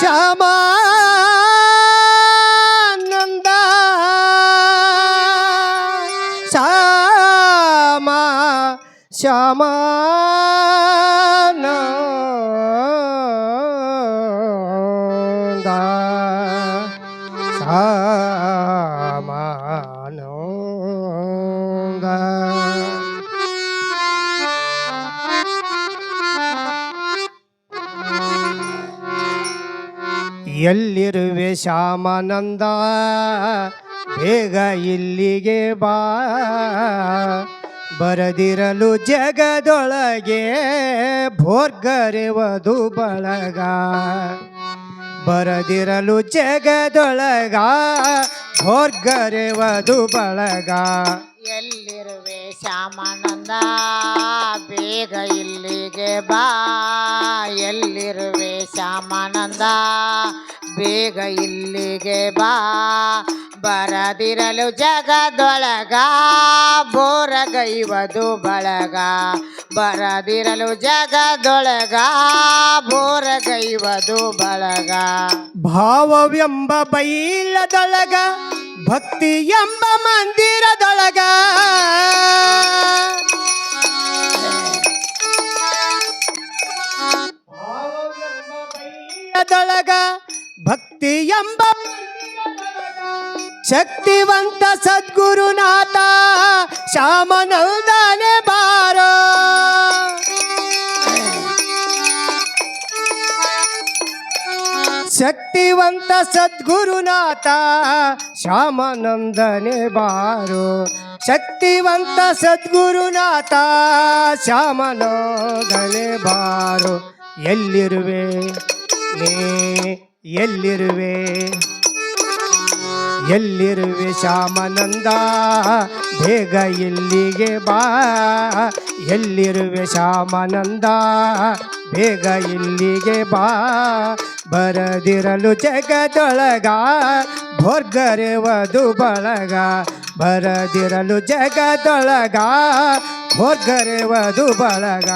查玛弄达，查玛查玛弄达，查玛弄达。ಎಲ್ಲಿರುವೆ ಶ್ಯಾಮಾನಂದ? ಬೇಗ ಇಲ್ಲಿಗೆ ಬಾ. ಬರದಿರಲು ಜಗದೊಳಗೆ ಭೋರ್ಗರೆವದು ಬಳಗ. ಬರದಿರಲು ಜಗದೊಳಗ ಭೋರ್ಗರೆವದು ಬಳಗ. ಎಲ್ಲಿರುವೆ ಶ್ಯಾಮಾನಂದ? ಬೇಗ ಇಲ್ಲಿಗೆ ಬಾ. ಎಲ್ಲಿರುವೆ ಶ್ಯಾಮಾನಂದ, ಬೇಗ ಇಲ್ಲಿಗೆ ಬಾ. ಬರದಿರಲು ಜಗದೊಳಗ ಬೋರಗೈವದು ಬಳಗ. ಬರದಿರಲು ಜಗದೊಳಗ ಬೋರಗೈವದು ಬಳಗ. ಭಾವವೆಂಬ ಬೈಲದೊಳಗ, ಭಕ್ತಿ ಎಂಬ ಮಂದಿರದೊಳಗ. ಬೈಲದೊಳಗ ಭಕ್ತಿ ಎಂಬ ಶಕ್ತಿವಂತ ಸದ್ಗುರುನಾಥ ಶ್ಯಾಮನಂದನೆ ಬಾರೋ ಶಕ್ತಿವಂತ ಸದ್ಗುರುನಾಥ ಶ್ಯಾಮನಂದನೆ ಬಾರು ಶಕ್ತಿವಂತ ಸದ್ಗುರುನಾಥ ಶ್ಯಾಮನಂದನೆ ಬಾರು ಎಲ್ಲಿರುವೆ ಎಲ್ಲಿರುವೆ? ಎಲ್ಲಿರುವೆ ಶ್ಯಾಮಾನಂದ? ಬೇಗ ಇಲ್ಲಿಗೆ ಬಾ. ಎಲ್ಲಿರುವೆ ಶ್ಯಾಮಾನಂದ? ಬೇಗ ಇಲ್ಲಿಗೆ ಬಾ. ಬರದಿರಲು ಜಗದೊಳಗ, ಭೋರ್ಗರೆವದು ಬಳಗ. ಬರದಿರಲು ಜಗದೊಳಗ, ಭೋರ್ಗರೆವದು ಬಳಗ.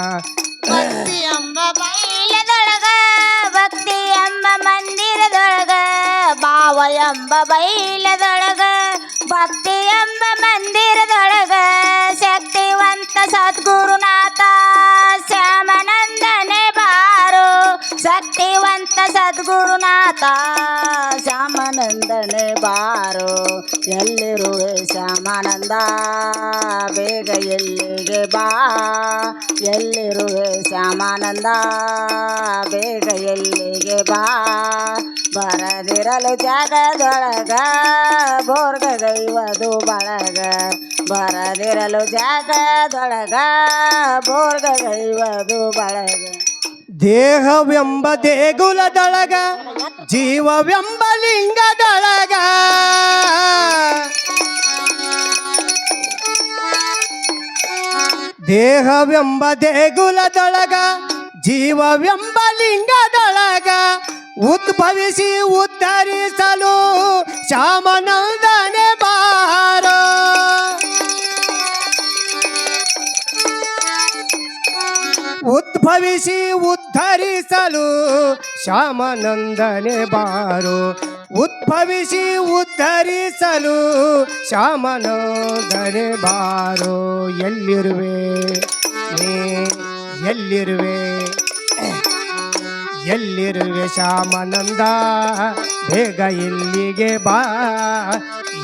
ಎಂಬ ಮಂದಿರದೊಳಗ ಭಾವ ಎಂಬ ಬೈಲದೊಳಗ ಭಕ್ತಿ ಎಂಬ ಮಂದಿರದೊಳಗ ಶಕ್ತಿವಂತ ಸದ್ಗುರುನಾಥ ಶ್ಯಾಮನಂದನೆ ಬಾರು ಶಕ್ತಿವಂತ ಸದ್ಗುರುನಾಥ ಶ್ಯಾಮನಂದನೆ ಬಾರು ಎಲ್ಲಿರುವೆ ಶ್ಯಾಮಾನಂದ ಬೇಗ ಎಲ್ಲಿಗೆ ಬಾ ಎಲ್ಲಿರುವೆ ಶ್ಯಾಮಾನಂದ ಬೇಗ ಎಲ್ಲಿಗೆ ಬಾ ಬರದಿರಲು ಜಾಗದೊಳಗ ಬೋರ್ಗೈವದು ಬಳಗ ಬರದಿರಲು ಜಾಗದೊಳಗ ಬೋರ್ಗೈವದು ಬಳಗ ದೇಹವೆಂಬ ದೇಗುಲದೊಳಗ ಜೀವವೆಂಬ ಲಿಂಗದೊಳಗ ದೇಹವೆಂಬ ದೇಗುಲದೊಳಗ ಜೀವವೆಂಬ ಲಿಂಗದೊಳಗ ಉದ್ಭವಿಸಿ ಉದ್ಧರಿಸಲು ಶ್ಯಾಮನಂದನೆ ಬಾರ. ಉದ್ಭವಿಸಿ ಉದ್ಧರಿಸಲು ಶ್ಯಾಮನಂದನೆ ಬಾರು. ಉದ್ಭವಿಸಿ ಉದ್ಧರಿಸಲು ಶ್ಯಾಮನಂದನೆ ಬಾರು. ಎಲ್ಲಿರುವೆ? ಎಲ್ಲಿರುವೆ? ಎಲ್ಲಿರುವೆ ಶ್ಯಾಮನಂದ ಬೇಗ ಇಲ್ಲಿಗೆ ಬಾ.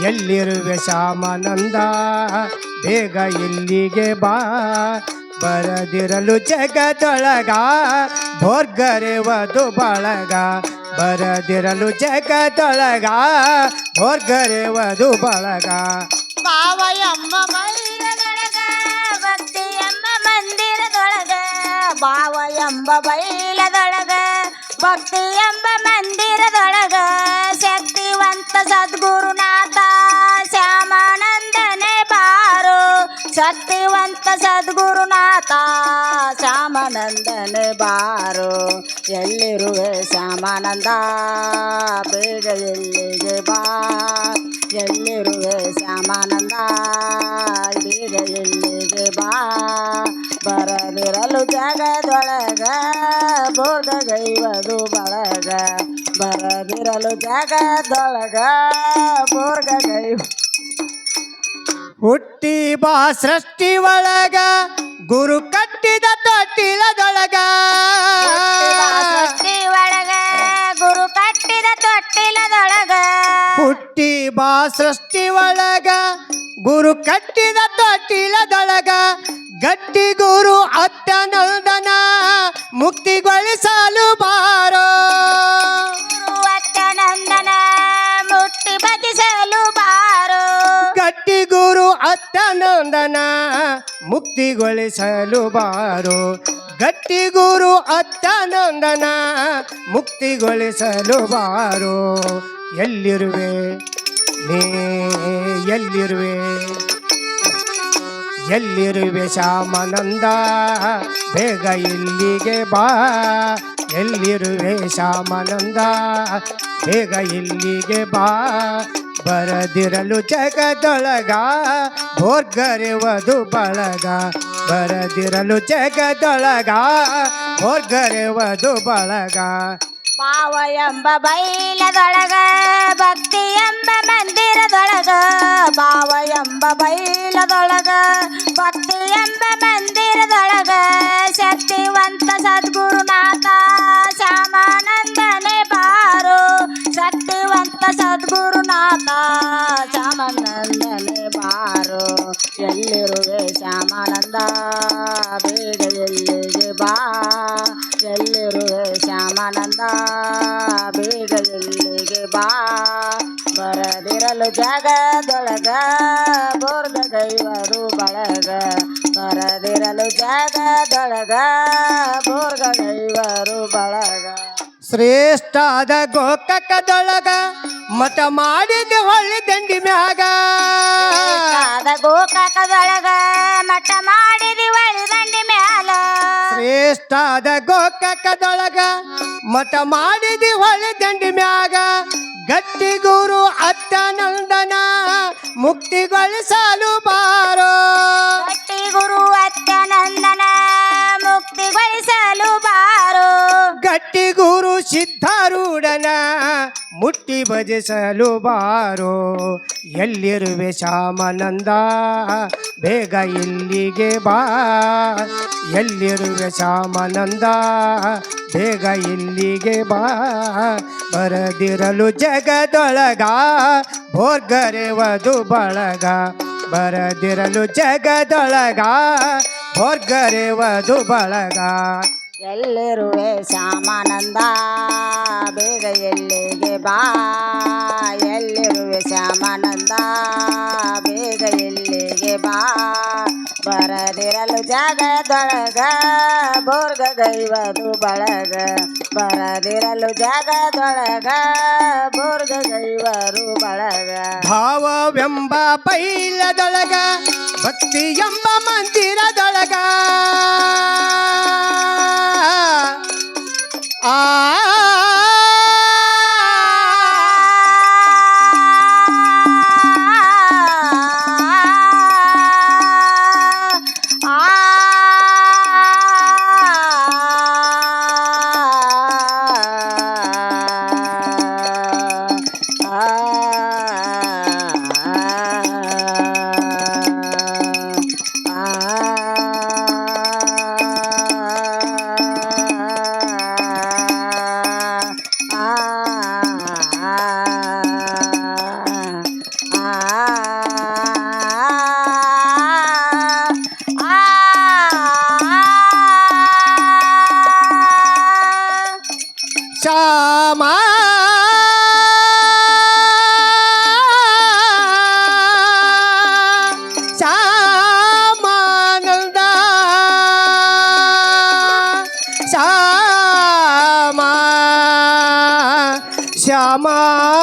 ಎಲ್ಲಿರುವೆ ಶ್ಯಾಮನಂದ ಬೇಗ ಇಲ್ಲಿಗೆ ಬಾ. ಬರದಿರಲು ಜಗದೊಳಗ, ಭೋರ್ಗರೆವದು ಬಳಗ. ಬರದಿರಲು ಜಗದೊಳಗ, ಭೋರ್ಗರೆವದು ಬಳಗ. ಭಾವ ಭಾವ ಎಂಬ ಬೈಲದೊಳಗ ಭಕ್ತಿ ಎಂಬ ಮಂದಿರದೊಳಗ ಶಕ್ತಿವಂತ ಸದ್ಗುರುನಾಥ ಶ್ಯಾಮಾನಂದನೆ ಬಾರು ಶಕ್ತಿವಂತ ಸದ್ಗುರುನಾಥ ಶ್ಯಾಮಾನಂದನೆ ಬಾರು ಎಲ್ಲಿರುವೆ ಶ್ಯಾಮಾನಂದ ಬೇಗ ಎಲ್ಲಿಗೆ ಬಾ ಎಲ್ಲಿರುವೆ ಶ್ಯಾಮಾನಂದ ಬಳಗ ಬರದಿರಲು ಜಗದೊಳಗ ಬೋರ್ಗೈವ ಹುಟ್ಟಿ ಬಾ ಸೃಷ್ಟಿ ಒಳಗ ಗುರು ಕಟ್ಟಿದ ತೊಟ್ಟಿಲದೊಳಗ. ಸೃಷ್ಟಿ ಒಳಗ ಗುರು ಕಟ್ಟಿದ ತೊಟ್ಟಿಲದೊಳಗ. ಹುಟ್ಟಿ ಬಾ ಸೃಷ್ಟಿ ಒಳಗ ಗುರು ಕಟ್ಟಿದ ತೊಟ್ಟಿಲದೊಳಗ. ಗಟ್ಟಿ ಗುರು ಅತ್ತ ಮುಕ್ತಿಗೊಳಿಸಲು ಬಾರೋ ಗಟ್ಟಿ ಗುರು ಅತ್ತ ನಂದನ ಮುಕ್ತಿಗೊಳಿಸಲು ಬಾರೋ. ಎಲ್ಲಿರುವೆ? ನೀ ಎಲ್ಲಿರುವೆ? ಎಲ್ಲಿರುವೆ ಶ್ಯಾಮನಂದ? ಬೇಗ ಇಲ್ಲಿಗೆ ಬಾ. ಎಲ್ಲಿರುವೆ ಶ್ಯಾಮನಂದ? ಬೇಗ ಇಲ್ಲಿಗೆ ಬಾ. ಬರದಿರಲು ಜಗದೊಳಗ, ಭೋರ್ಗರೆವದು ಬಳಗ. ಬರದಿರಲು ಜಗದೊಳಗ, ಭೋರ್ಗರೆವದು ಬಳಗ. ಭಾವ ಎಂಬ ಬೈಲದೊಳಗ, ಭಕ್ತಿ ಎಂಬ ಮಂದಿರದೊಳಗ. ಭಾವ ಎಂಬ ಬೈಲದೊಳಗ, ಭಕ್ತಿ ಜಾಗದೊಳಗ ಬೋರ್ದ ಗೈವರು ಬಳಗ. ಬರದಿರಲು ಜಾಗದೊಳಗ ಬೋರ್ದ ಗೈವರು ಬಳಗ. ಶ್ರೇಷ್ಠಾದ ಗೋಕಕದೊಳಗ ಮಠ ಮಾಡಿದ ಹೊಳ್ಳಿ ದಂಡಿ ಮ್ಯಾಗ. ಗೋಕಕದೊಳಗ ಗೋಕಾಕದೊಳಗ ಮಠ ಹೊಳ್ಳಿ ಒಳಿದಂಡಿ ಮ್ಯಾಲ. ಶ್ರೇಷ್ಠಾದ ಗೋಕಕದೊಳಗ ಮಠ ಮಾಡಿದಿ ಹೊಳ್ಳಿ ದಂಡಿ ಮ್ಯಾಗ. ಗಟ್ಟಿ ಗುರು ಅತ್ತ ನಂದನ ಮುಕ್ತಿಗೊಳಿಸಲು ಬಾರೋ. ಗಟ್ಟಿ ಗುರು ಅತ್ಯನಂದನ ಮುಕ್ತಿಗೊಳಿಸಲು ಬಾರೋ. ಗಟ್ಟಿ ಗುರು ಸಿದ್ಧಾರೂಢನ ಮುಟ್ಟಿ ಭಜಿಸಲು ಬಾರೋ. ಎಲ್ಲಿರುವೆ ಶ್ಯಾಮನಂದ? ಬೇಗ ಇಲ್ಲಿಗೆ ಬಾ. ಎಲ್ಲಿರುವೆ ಶ್ಯಾಮನಂದ? ಬೇಗ ಇಲ್ಲಿಗೆ ಬಾ. ಬರದಿರಲು ಜಗದೊಳಗ, ಭೋರ್ಗರೆವದು ಬಳಗ. ಬರದಿರಲು ಜಗದೊಳಗ, ಭೋರ್ಗರೆವದು ಬಳಗ. ಎಲ್ಲಿರುವೆ ಶ್ಯಾಮಾನಂದ, ಬೇಗ ಎಲ್ಲಿಗೆ ಬಾ. ಎಲ್ಲಿರುವೆ ಶ್ಯಾಮಾನಂದ, ಬೇಗ ಎಲ್ಲಿಗೆ ಬಾ. ಬರದಿರಲು ಜಾಗದೊಳಗ, ಬೋರ್ಗ ದೈವದು ಬಳಗ. ಬರದಿರಲು ಜಾಗದೊಳಗ, ಬೋರ್ಗ ದೈವರು ಬಳಗ. ಭಾವವೆಂಬ ಪೈಲದೊಳಗ ಭಕ್ತಿ ಎಂಬ ಮಂದಿರದೊಳಗ. Ah! আমার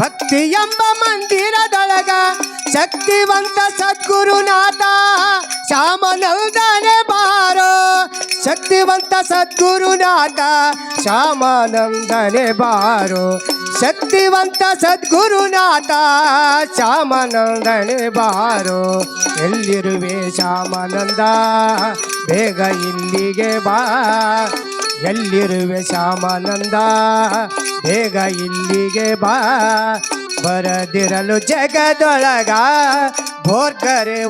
ಭಕ್ತಿ ಎಂಬ ಮಂದಿರದೊಳಗ ಶಕ್ತಿವಂತ ಸದ್ಗುರುನಾಥ ಶ್ಯಾಮನಂದನೆ ಬಾರೋ. ಶಕ್ತಿವಂತ ಸದ್ಗುರುನಾಥ ಶ್ಯಾಮಾನಂದನೆ ಬಾರೋ. ಶಕ್ತಿವಂತ ಸದ್ಗುರುನಾಥ ಶ್ಯಾಮಾನಂದನೆ ಬಾರೋ. ಎಲ್ಲಿರುವೆ ಶ್ಯಾಮಾನಂದ? ಬೇಗ ಇಲ್ಲಿಗೆ ಬಾ. ಎಲ್ಲಿರುವೆ ಶ್ಯಾಮಾನಂದ? ಬೇಗ ಇಲ್ಲಿಗೆ ಬಾ. ಬರದಿರಲು ಜಗದೊಳಗ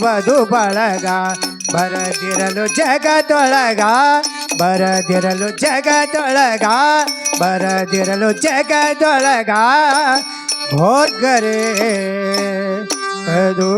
ವಧು ಬಳಗ. ಬರದಿರಲು ಜಗದೊಳಗ ಬರದಿರಲು ಜಗದೊಳಗ ಬರದಿರಲು ಜಗದೊಳಗ. ಭೋರ್ಗರೆ ಅದು